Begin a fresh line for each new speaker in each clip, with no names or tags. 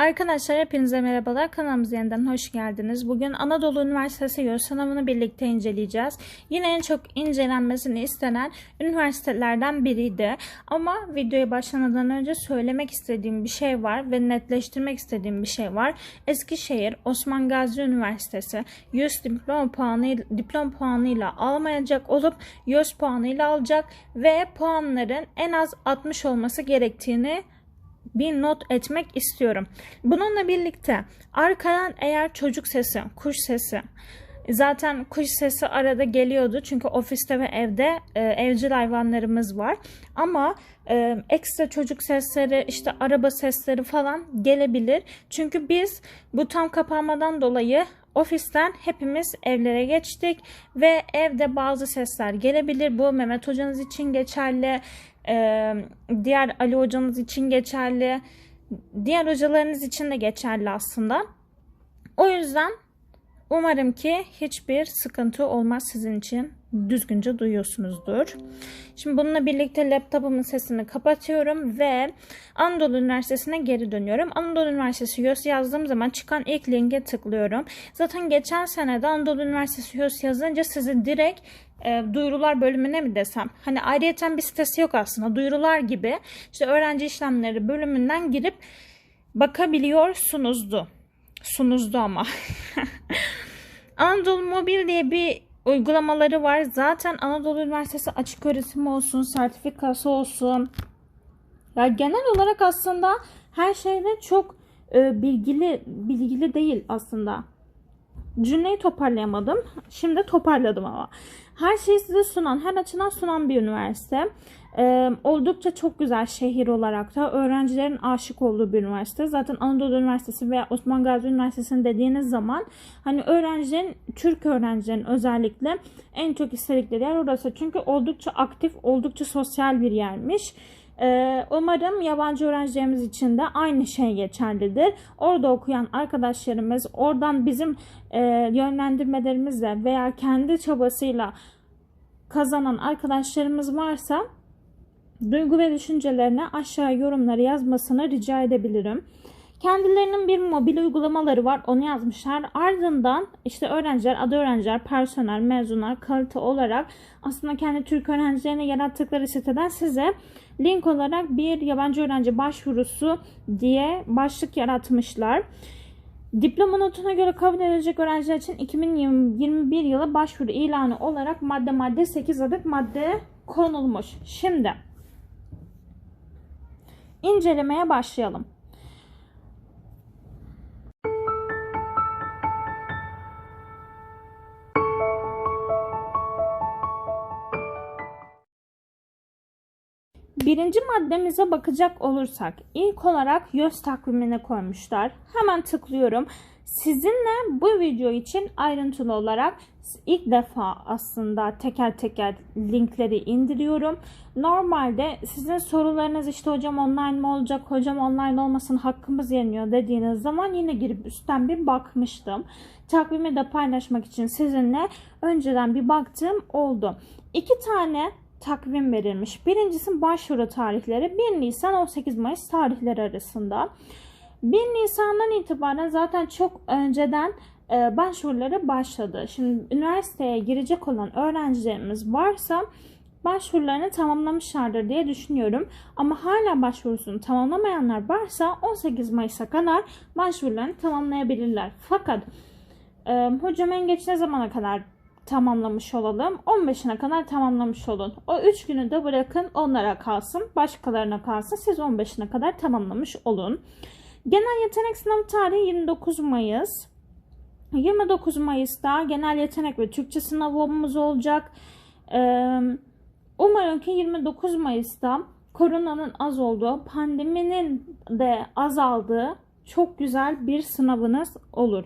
Arkadaşlar hepinize merhabalar. Kanalımıza yeniden hoş geldiniz. Bugün Anadolu Üniversitesi YÖS sınavını birlikte inceleyeceğiz. Yine en çok incelenmesini istenen üniversitelerden biriydi. Ama videoya başlamadan önce söylemek istediğim bir şey var ve netleştirmek istediğim bir şey var. Eskişehir Osman Gazi Üniversitesi YÖS diploma puanı diplom puanıyla almayacak olup YÖS puanıyla alacak ve puanların en az 60 olması gerektiğini bir not etmek istiyorum. Bununla birlikte arkadan eğer çocuk sesi, kuş sesi Zaten kuş sesi arada geliyordu çünkü ofiste ve evde e, evcil hayvanlarımız var. Ama e, ekstra çocuk sesleri, işte araba sesleri falan gelebilir. Çünkü biz bu tam kapanmadan dolayı ofisten hepimiz evlere geçtik ve evde bazı sesler gelebilir. Bu Mehmet hocanız için geçerli, diğer Ali hocanız için geçerli, diğer hocalarınız için de geçerli aslında. O yüzden Umarım ki hiçbir sıkıntı olmaz sizin için. Düzgünce duyuyorsunuzdur. Şimdi bununla birlikte laptopumun sesini kapatıyorum ve Anadolu Üniversitesi'ne geri dönüyorum. Anadolu Üniversitesi YÖS yazdığım zaman çıkan ilk linke tıklıyorum. Zaten geçen sene de Anadolu Üniversitesi YÖS yazınca sizi direkt e, duyurular bölümüne mi desem? Hani ayrıyeten bir sitesi yok aslında. Duyurular gibi işte öğrenci işlemleri bölümünden girip bakabiliyorsunuzdu. Sunuzdu ama. Anadolu Mobil diye bir uygulamaları var. Zaten Anadolu Üniversitesi açık öğretim olsun, sertifikası olsun. Ya genel olarak aslında her şeyde çok e, bilgili bilgili değil aslında. Cümleyi toparlayamadım. Şimdi toparladım ama. Her şeyi size sunan, her açıdan sunan bir üniversite. Ee, oldukça çok güzel şehir olarak da öğrencilerin aşık olduğu bir üniversite. Zaten Anadolu Üniversitesi veya Osman Gazi Üniversitesi'ni dediğiniz zaman hani öğrencilerin, Türk öğrencilerin özellikle en çok istedikleri yer orası. Çünkü oldukça aktif, oldukça sosyal bir yermiş. Ee, umarım yabancı öğrencilerimiz için de aynı şey geçerlidir. Orada okuyan arkadaşlarımız oradan bizim e, yönlendirmelerimizle veya kendi çabasıyla kazanan arkadaşlarımız varsa duygu ve düşüncelerini aşağı yorumları yazmasını rica edebilirim. Kendilerinin bir mobil uygulamaları var. Onu yazmışlar. Ardından işte öğrenciler, adı öğrenciler, personel, mezunlar, kalite olarak aslında kendi Türk öğrencilerine yarattıkları siteden size link olarak bir yabancı öğrenci başvurusu diye başlık yaratmışlar. Diploma notuna göre kabul edilecek öğrenciler için 2021 yılı başvuru ilanı olarak madde madde 8 adet madde konulmuş. Şimdi incelemeye başlayalım. Birinci maddemize bakacak olursak ilk olarak YÖS takvimine koymuşlar. Hemen tıklıyorum. Sizinle bu video için ayrıntılı olarak ilk defa aslında teker teker linkleri indiriyorum. Normalde sizin sorularınız işte hocam online mi olacak, hocam online olmasın hakkımız yeniyor dediğiniz zaman yine girip üstten bir bakmıştım. Takvimi de paylaşmak için sizinle önceden bir baktığım oldu. İki tane takvim verilmiş. Birincisi başvuru tarihleri 1 Nisan 18 Mayıs tarihleri arasında. 1 Nisan'dan itibaren zaten çok önceden e, başvuruları başladı. Şimdi üniversiteye girecek olan öğrencilerimiz varsa başvurularını tamamlamışlardır diye düşünüyorum. Ama hala başvurusunu tamamlamayanlar varsa 18 Mayıs'a kadar başvurularını tamamlayabilirler. Fakat e, hocam en geç ne zamana kadar tamamlamış olalım. 15'ine kadar tamamlamış olun. O 3 günü de bırakın onlara kalsın. Başkalarına kalsın. Siz 15'ine kadar tamamlamış olun. Genel yetenek sınavı tarihi 29 Mayıs. 29 Mayıs'ta genel yetenek ve Türkçe sınavımız olacak. Umarım ki 29 Mayıs'ta koronanın az olduğu, pandeminin de azaldığı çok güzel bir sınavınız olur.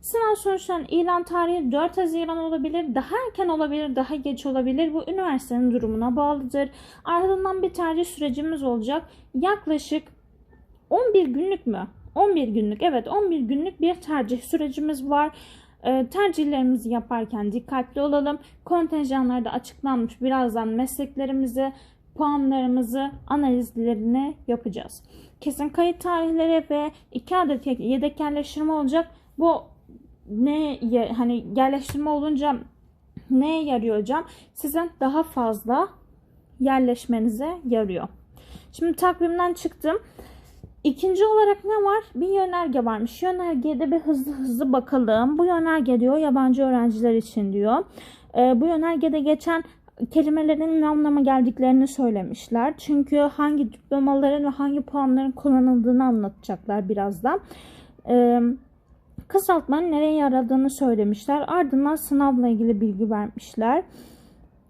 Sınav sonuçlarının ilan tarihi 4 Haziran olabilir, daha erken olabilir, daha geç olabilir. Bu üniversitenin durumuna bağlıdır. Ardından bir tercih sürecimiz olacak. Yaklaşık 11 günlük mü? 11 günlük evet 11 günlük bir tercih sürecimiz var. E, tercihlerimizi yaparken dikkatli olalım. Kontenjanlarda açıklanmış birazdan mesleklerimizi puanlarımızı analizlerini yapacağız. Kesin kayıt tarihleri ve 2 adet yedek yerleştirme olacak. Bu ne hani yerleştirme olunca neye yarıyor hocam? Sizin daha fazla yerleşmenize yarıyor. Şimdi takvimden çıktım. İkinci olarak ne var? Bir yönerge varmış. Yönergeye de bir hızlı hızlı bakalım. Bu yönerge diyor yabancı öğrenciler için diyor. Ee, bu yönergede geçen kelimelerin ne anlama geldiklerini söylemişler. Çünkü hangi diplomaların ve hangi puanların kullanıldığını anlatacaklar birazdan. Ee, kısaltmanın nereye yaradığını söylemişler. Ardından sınavla ilgili bilgi vermişler.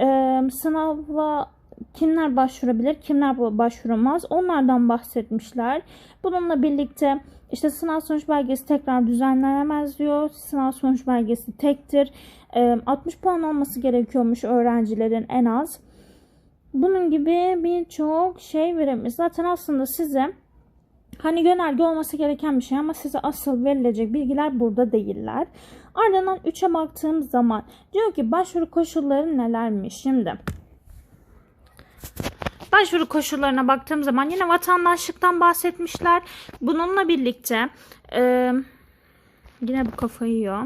Ee, sınava kimler başvurabilir, kimler başvuramaz onlardan bahsetmişler. Bununla birlikte işte sınav sonuç belgesi tekrar düzenlenemez diyor. Sınav sonuç belgesi tektir. 60 puan olması gerekiyormuş öğrencilerin en az. Bunun gibi birçok şey verilmiş. Zaten aslında size hani yönerge olması gereken bir şey ama size asıl verilecek bilgiler burada değiller. Ardından 3'e baktığım zaman diyor ki başvuru koşulları nelermiş? Şimdi Başvuru koşullarına baktığım zaman yine vatandaşlıktan bahsetmişler. Bununla birlikte e, yine bu kafayı yiyor.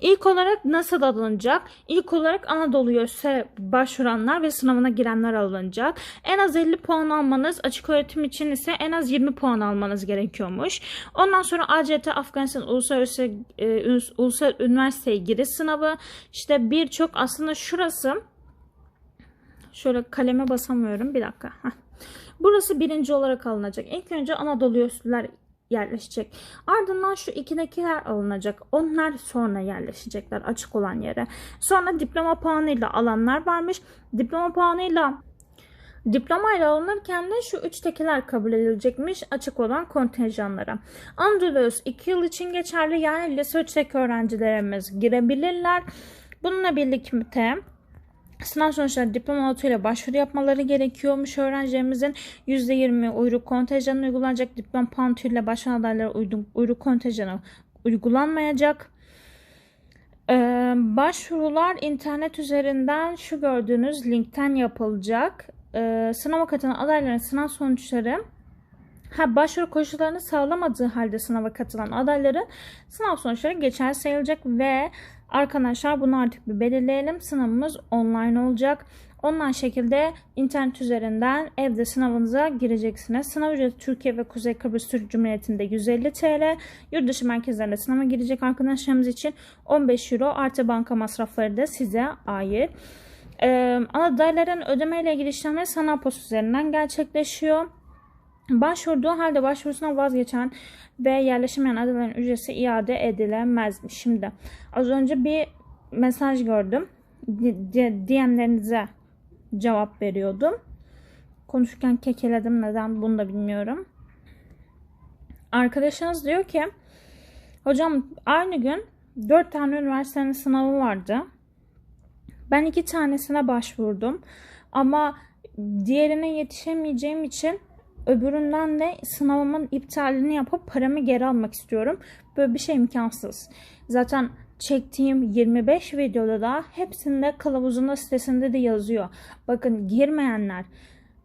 İlk olarak nasıl alınacak? İlk olarak Anadolu YÖS'e başvuranlar ve sınavına girenler alınacak. En az 50 puan almanız, açık öğretim için ise en az 20 puan almanız gerekiyormuş. Ondan sonra ACT Afganistan Uluslararası e, Ulusal Üniversiteye giriş sınavı. İşte birçok aslında şurası Şöyle kaleme basamıyorum. Bir dakika. Burası birinci olarak alınacak. İlk önce Anadolu Yösüler yerleşecek. Ardından şu ikidekiler alınacak. Onlar sonra yerleşecekler açık olan yere. Sonra diploma puanıyla alanlar varmış. Diploma puanıyla Diplomayla alınırken de şu üçtekiler kabul edilecekmiş açık olan kontenjanlara. Andalus 2 yıl için geçerli yani lise 3'teki öğrencilerimiz girebilirler. Bununla birlikte Sınav sonuçları diploma notuyla başvuru yapmaları gerekiyormuş öğrencilerimizin. %20 uyruk kontenjanı uygulanacak. Diploma pantürle başvuran adaylara uyruk kontenjanı uygulanmayacak. Ee, başvurular internet üzerinden şu gördüğünüz linkten yapılacak. Ee, sınava katılan adayların sınav sonuçları Ha, başvuru koşullarını sağlamadığı halde sınava katılan adayların sınav sonuçları geçer sayılacak ve Arkadaşlar bunu artık bir belirleyelim. Sınavımız online olacak. Online şekilde internet üzerinden evde sınavınıza gireceksiniz. Sınav ücreti Türkiye ve Kuzey Kıbrıs Türk Cumhuriyeti'nde 150 TL. Yurt dışı merkezlerinde sınava girecek arkadaşlarımız için 15 Euro artı banka masrafları da size ait. Ee, adayların ödeme ile ilgili işlemler sanal post üzerinden gerçekleşiyor. Başvurduğu halde başvurusuna vazgeçen ve yerleşemeyen adaların ücreti iade edilemezmiş. Şimdi az önce bir mesaj gördüm. DM'lerinize cevap veriyordum. Konuşurken kekeledim neden bunu da bilmiyorum. Arkadaşınız diyor ki hocam aynı gün 4 tane üniversitenin sınavı vardı. Ben iki tanesine başvurdum ama diğerine yetişemeyeceğim için Öbüründen de sınavımın iptalini yapıp paramı geri almak istiyorum. Böyle bir şey imkansız. Zaten çektiğim 25 videoda da hepsinde kılavuzunda sitesinde de yazıyor. Bakın girmeyenler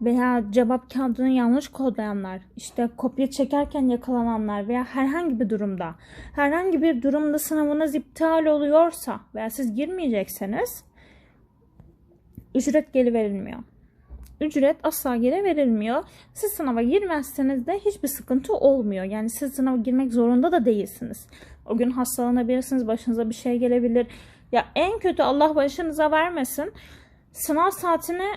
veya cevap kağıdını yanlış kodlayanlar, işte kopya çekerken yakalananlar veya herhangi bir durumda, herhangi bir durumda sınavınız iptal oluyorsa veya siz girmeyecekseniz ücret geri verilmiyor ücret asla geri verilmiyor. Siz sınava girmezseniz de hiçbir sıkıntı olmuyor. Yani siz sınava girmek zorunda da değilsiniz. O gün hastalanabilirsiniz, başınıza bir şey gelebilir. Ya en kötü Allah başınıza vermesin. Sınav saatini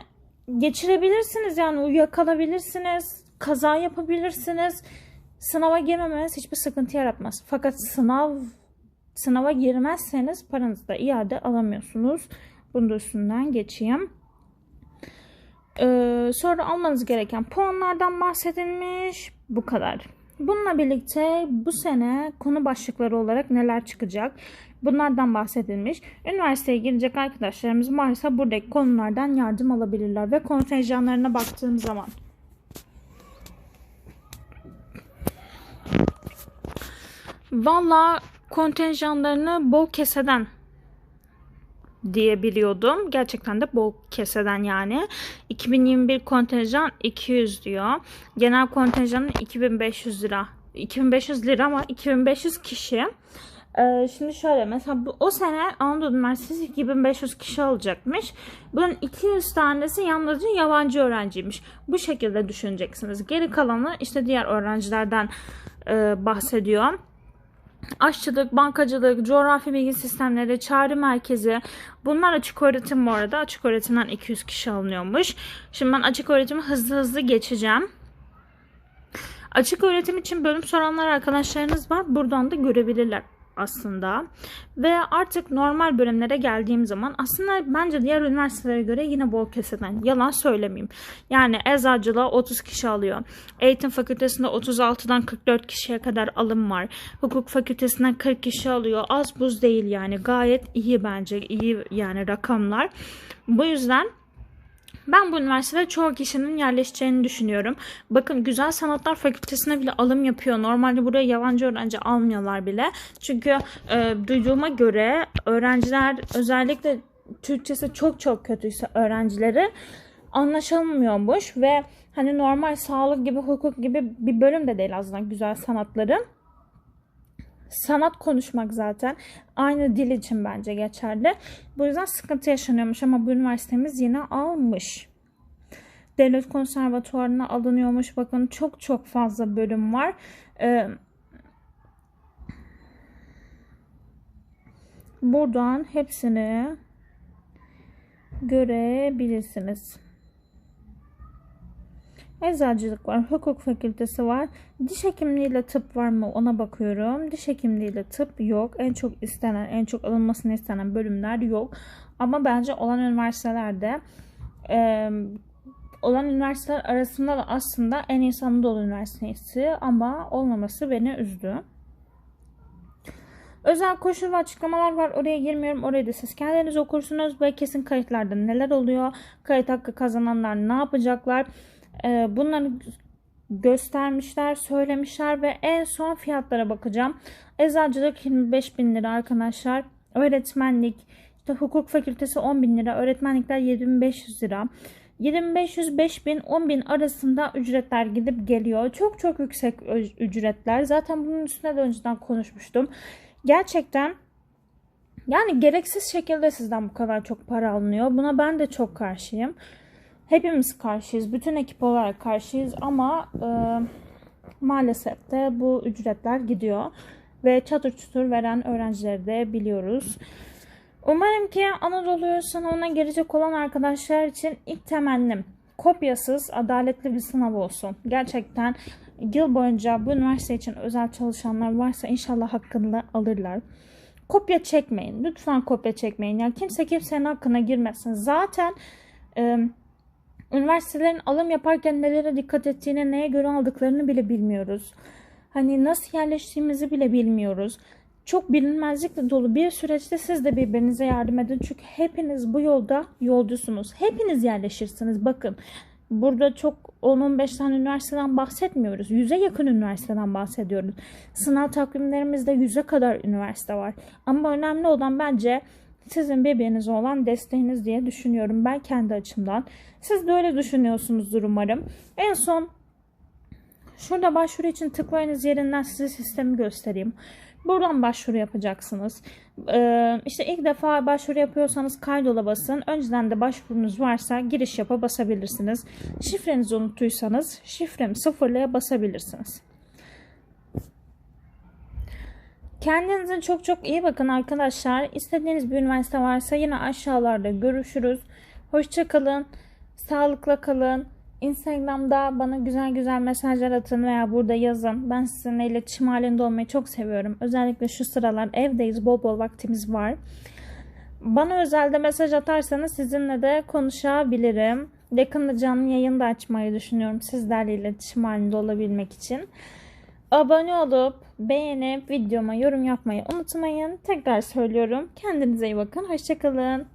geçirebilirsiniz yani uyuyakalabilirsiniz, kaza yapabilirsiniz. Sınava girmemeniz hiçbir sıkıntı yaratmaz. Fakat sınav sınava girmezseniz paranızı da iade alamıyorsunuz. Bunu da üstünden geçeyim. Ee, sonra almanız gereken puanlardan bahsedilmiş. Bu kadar. Bununla birlikte bu sene konu başlıkları olarak neler çıkacak? Bunlardan bahsedilmiş. Üniversiteye girecek arkadaşlarımız varsa buradaki konulardan yardım alabilirler. Ve kontenjanlarına baktığım zaman Valla kontenjanlarını bol keseden diye biliyordum. Gerçekten de bol keseden yani. 2021 kontenjan 200 diyor. Genel kontenjanın 2500 lira. 2500 lira ama 2500 kişi. Ee, şimdi şöyle mesela bu, o sene Anadolu Üniversitesi 2500 kişi alacakmış. Bunun 200 tanesi yalnızca yabancı öğrenciymiş. Bu şekilde düşüneceksiniz. Geri kalanı işte diğer öğrencilerden e, bahsediyor. Aşçılık, bankacılık, coğrafi bilgi sistemleri, çağrı merkezi. Bunlar açık öğretim bu arada. Açık öğretimden 200 kişi alınıyormuş. Şimdi ben açık öğretimi hızlı hızlı geçeceğim. Açık öğretim için bölüm soranlar arkadaşlarınız var. Buradan da görebilirler aslında. Ve artık normal bölümlere geldiğim zaman aslında bence diğer üniversitelere göre yine bol keseden. Yalan söylemeyeyim. Yani eczacılığa 30 kişi alıyor. Eğitim fakültesinde 36'dan 44 kişiye kadar alım var. Hukuk fakültesinden 40 kişi alıyor. Az buz değil yani. Gayet iyi bence. iyi yani rakamlar. Bu yüzden ben bu üniversitede çoğu kişinin yerleşeceğini düşünüyorum. Bakın Güzel Sanatlar Fakültesine bile alım yapıyor. Normalde buraya yabancı öğrenci almıyorlar bile. Çünkü e, duyduğuma göre öğrenciler özellikle Türkçesi çok çok kötüyse öğrencileri anlaşılmıyormuş ve hani normal sağlık gibi hukuk gibi bir bölüm de değil aslında güzel sanatların sanat konuşmak zaten aynı dil için bence geçerli. Bu yüzden sıkıntı yaşanıyormuş ama bu üniversitemiz yine almış. Devlet konservatuvarına alınıyormuş. Bakın çok çok fazla bölüm var. Ee, buradan hepsini görebilirsiniz. Eczacılık var, hukuk fakültesi var. Diş hekimliğiyle tıp var mı ona bakıyorum. Diş hekimliğiyle tıp yok. En çok istenen, en çok alınmasını istenen bölümler yok. Ama bence olan üniversitelerde e, olan üniversiteler arasında da aslında en iyi Anadolu Üniversitesi ama olmaması beni üzdü. Özel koşul ve açıklamalar var. Oraya girmiyorum. Orayı da siz kendiniz okursunuz. Ve kesin kayıtlarda neler oluyor? Kayıt hakkı kazananlar ne yapacaklar? Ee, bunları göstermişler, söylemişler ve en son fiyatlara bakacağım. Eczacılık 25 bin lira arkadaşlar. Öğretmenlik, işte hukuk fakültesi 10 bin lira. Öğretmenlikler 7500 lira. 2500, 5000, 10.000 arasında ücretler gidip geliyor. Çok çok yüksek ücretler. Zaten bunun üstüne de önceden konuşmuştum. Gerçekten yani gereksiz şekilde sizden bu kadar çok para alınıyor. Buna ben de çok karşıyım. Hepimiz karşıyız. Bütün ekip olarak karşıyız ama e, maalesef de bu ücretler gidiyor. Ve çatır çutur veren öğrencileri de biliyoruz. Umarım ki Anadolu sınavına girecek olan arkadaşlar için ilk temennim kopyasız, adaletli bir sınav olsun. Gerçekten yıl boyunca bu üniversite için özel çalışanlar varsa inşallah hakkını alırlar. Kopya çekmeyin. Lütfen kopya çekmeyin. Yani kimse kimsenin hakkına girmesin. Zaten e, üniversitelerin alım yaparken nelere dikkat ettiğine, neye göre aldıklarını bile bilmiyoruz. Hani nasıl yerleştiğimizi bile bilmiyoruz. Çok bilinmezlikle dolu bir süreçte siz de birbirinize yardım edin. Çünkü hepiniz bu yolda yolcusunuz. Hepiniz yerleşirsiniz. Bakın burada çok 10-15 tane üniversiteden bahsetmiyoruz. Yüze yakın üniversiteden bahsediyoruz. Sınav takvimlerimizde yüze kadar üniversite var. Ama önemli olan bence sizin birbirinize olan desteğiniz diye düşünüyorum ben kendi açımdan. Siz de öyle düşünüyorsunuzdur umarım. En son şurada başvuru için tıklayınız yerinden size sistemi göstereyim. Buradan başvuru yapacaksınız. Ee, işte ilk defa başvuru yapıyorsanız kaydola basın. Önceden de başvurunuz varsa giriş yapa basabilirsiniz. Şifrenizi unuttuysanız şifremi sıfırlaya basabilirsiniz. Kendinize çok çok iyi bakın arkadaşlar. İstediğiniz bir üniversite varsa yine aşağılarda görüşürüz. Hoşçakalın. Sağlıkla kalın. Instagram'da bana güzel güzel mesajlar atın veya burada yazın. Ben sizinle iletişim halinde olmayı çok seviyorum. Özellikle şu sıralar evdeyiz. Bol bol vaktimiz var. Bana özelde mesaj atarsanız sizinle de konuşabilirim. Yakında canlı yayın da açmayı düşünüyorum sizlerle iletişim halinde olabilmek için. Abone olup beğenip videoma yorum yapmayı unutmayın. Tekrar söylüyorum. Kendinize iyi bakın. Hoşçakalın.